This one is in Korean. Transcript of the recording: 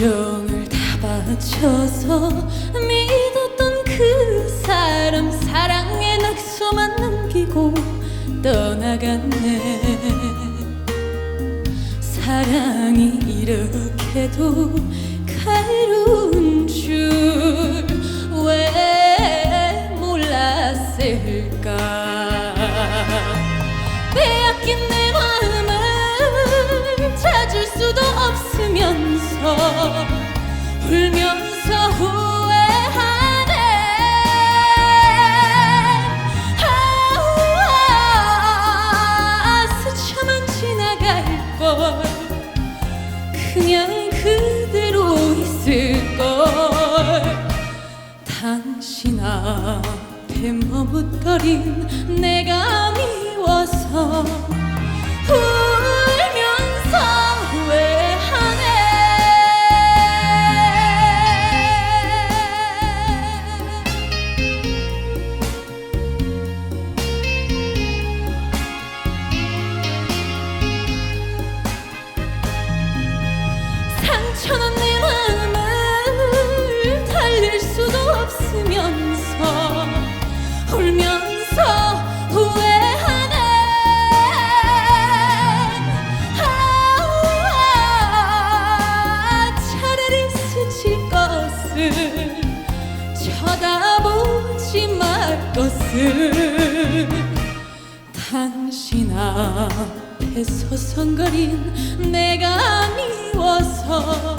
살면서 믿었던 그 사람 사랑의 낙서만 남기고 떠나갔네. 사랑이 이렇게도 가로운 줄 왜 몰랐을까 울면서 후회하네. 아, 스쳐만 지나갈 걸 그냥 그대로 있을 걸. 당신 앞에 머뭇거린 내가 미워서 울면서 후회하네. 아, 차라리 스칠 것을 쳐다보지 말 것을 당신 앞에 서성거린 내가 미워서